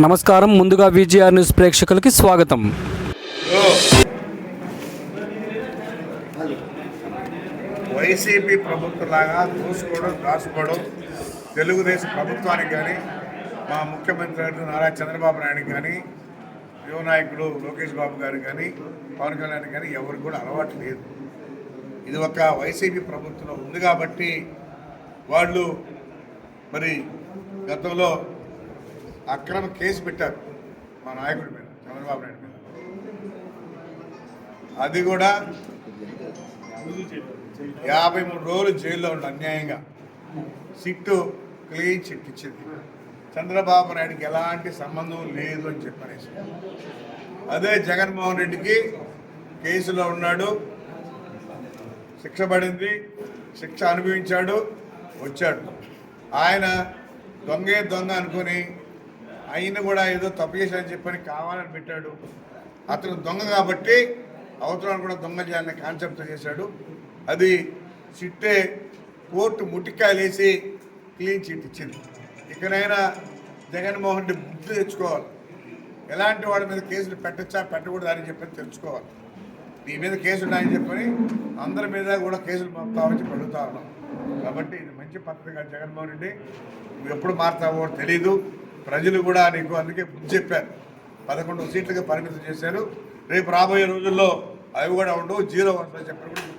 నమస్కారం. ముందుగా VGR news ప్రేక్షకులకి స్వాగతం. వైసీపీ ప్రభుత్వంలాగా చూసుకోవడం దాచుకోవడం తెలుగుదేశం ప్రభుత్వానికి కానీ మా ముఖ్యమంత్రి గారు నారా చంద్రబాబు నాయుడు కానీ యువ నాయకుడు లోకేష్ బాబు గారు కానీ పవన్ కళ్యాణ్ కానీ ఎవరికి కూడా అలవాటు లేదు. ఇది ఒక వైసీపీ ప్రభుత్వం ఉంది కాబట్టి వాళ్ళు మరి గతంలో అక్రమ కేసు పెట్టారు మా నాయకుడి మీద చంద్రబాబు నాయుడు మీద. అది కూడా యాభై మూడు రోజులు జైల్లో ఉండి అన్యాయంగా. సిట్టు క్లీన్ చిట్ ఇచ్చింది. చంద్రబాబు నాయుడికి ఎలాంటి సంబంధం లేదు అని చెప్పనేసి. అదే జగన్మోహన్ రెడ్డికి కేసులో ఉన్నాడు శిక్ష పడింది శిక్ష అనుభవించాడు వచ్చాడు. ఆయన దొంగే దొంగ అనుకొని ఆయన కూడా ఏదో తప్పు చేశాడని చెప్పని కావాలని పెట్టాడు. అతను దొంగ కాబట్టి అవతలను కూడా దొంగ చేయాలనే కాన్సెప్ట్ చేశాడు. అది చిట్టే కోర్టు ముట్టికాయలేసి క్లీన్ చిట్ ఇచ్చింది. ఇకనైనా జగన్మోహన్ రెడ్డి బుద్ధి తెచ్చుకోవాలి. ఎలాంటి వాడి మీద కేసులు పెట్టచ్చా పెట్టకూడదా అని చెప్పని తెలుసుకోవాలి. నీ మీద కేసు ఉన్నాయని చెప్పని అందరి మీద కూడా కేసులు పంపుతామని చెప్పి అడుగుతా ఉన్నాం. కాబట్టి ఇది మంచి పద్ధతి కాదు జగన్మోహన్ రెడ్డి. నువ్వు ఎప్పుడు మారుతావో తెలీదు ప్రజలు కూడా నీకు అందుకే బుద్ధి చెప్పారు. పదకొండు సీట్లుగా పరిమితం చేశారు. రేపు రాబోయే రోజుల్లో అవి కూడా ఉండవు. జీరో వస్తుందని చెప్పి కూడా